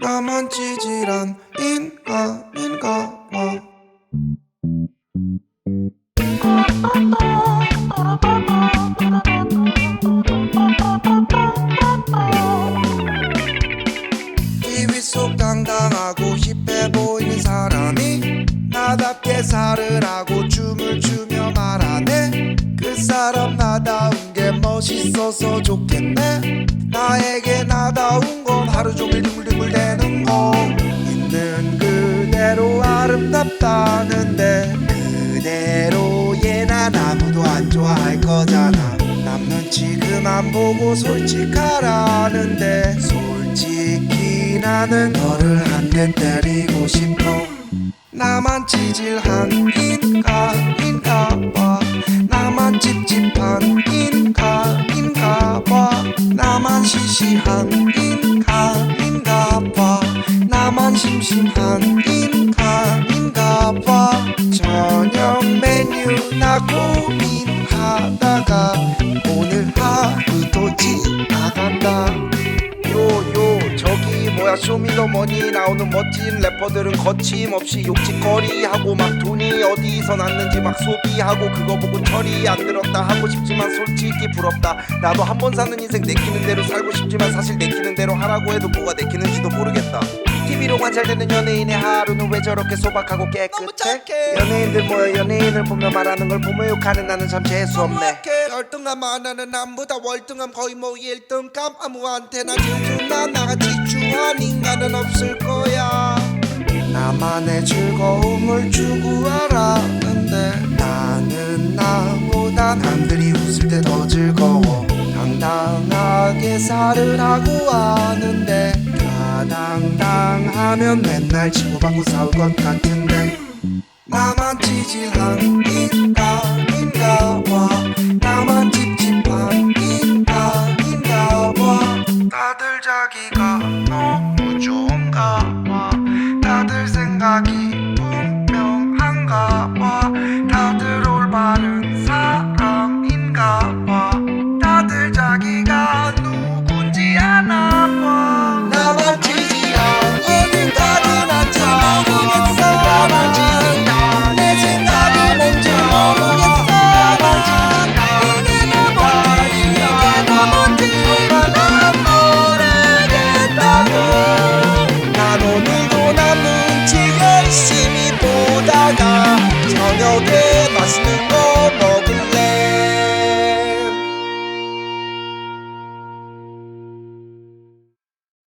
나만 찌질한 인간인가 봐. TV 속 당당하고 힙해 보이는 사람이 나답게 살을 하고 춤을 추며 말하네. 그 사람 나다운 게 멋있어서 좋겠네. 나에게 나다운 건 하루 종일 뒹굴뒹굴대는 거. 있는 그대로 아름답다는데 그대로 얘난 아무도 안 좋아할 거잖아. 남 눈치 그만 보고 솔직하라는데 솔직히 나는 너를 한 대 때리고 싶어. 나만 찌질한 인간인가 봐. 나만 찝찝한 인간인가 봐. 나만 시시한 나만 심심한 인간인가 봐. 저녁 메뉴 나 고민하다가 오늘 하루도 지나간다. 요요 저기 뭐야 쇼미더머니 나오는 멋진 래퍼들은 거침없이 욕짓거리 하고 막 돈이 어디서 났는지 막 소비하고 그거 보고 철이 안 들었다 하고 싶지만 솔직히 부럽다. 나도 한 번 사는 인생 내키는 대로 살고 싶지만 사실 내키는 대로 하라고 해도 뭐가 내키는지도 모르겠다 TV로 관찰되는 연예인의 하루는 왜 저렇게 소박하고 깨끗해? 연예인들 모여 연예인을 보며 말하는 걸 보며 욕하는 나는 참 재수없네. 열등감 하나는 남보다 월등함 거의 뭐 1등감? 아무한테나 질투나 나같이 추한 인간은 없을 거야. 나만의 즐거움을 추구하라는데 나는 나보다 남들이 웃을 때 더 즐거워. 당당하게 살을 하고 하는데 당당하면 맨날 치고받고 싸울 것 같은데 나만 지질한인가 인가와? 나만 찝찝한인가 인가와? 다들 자기가 너무 좋은가와? 다들 생각이 분명한가와? 다들 올바른 사람인가와? 다들 자기가 on your day.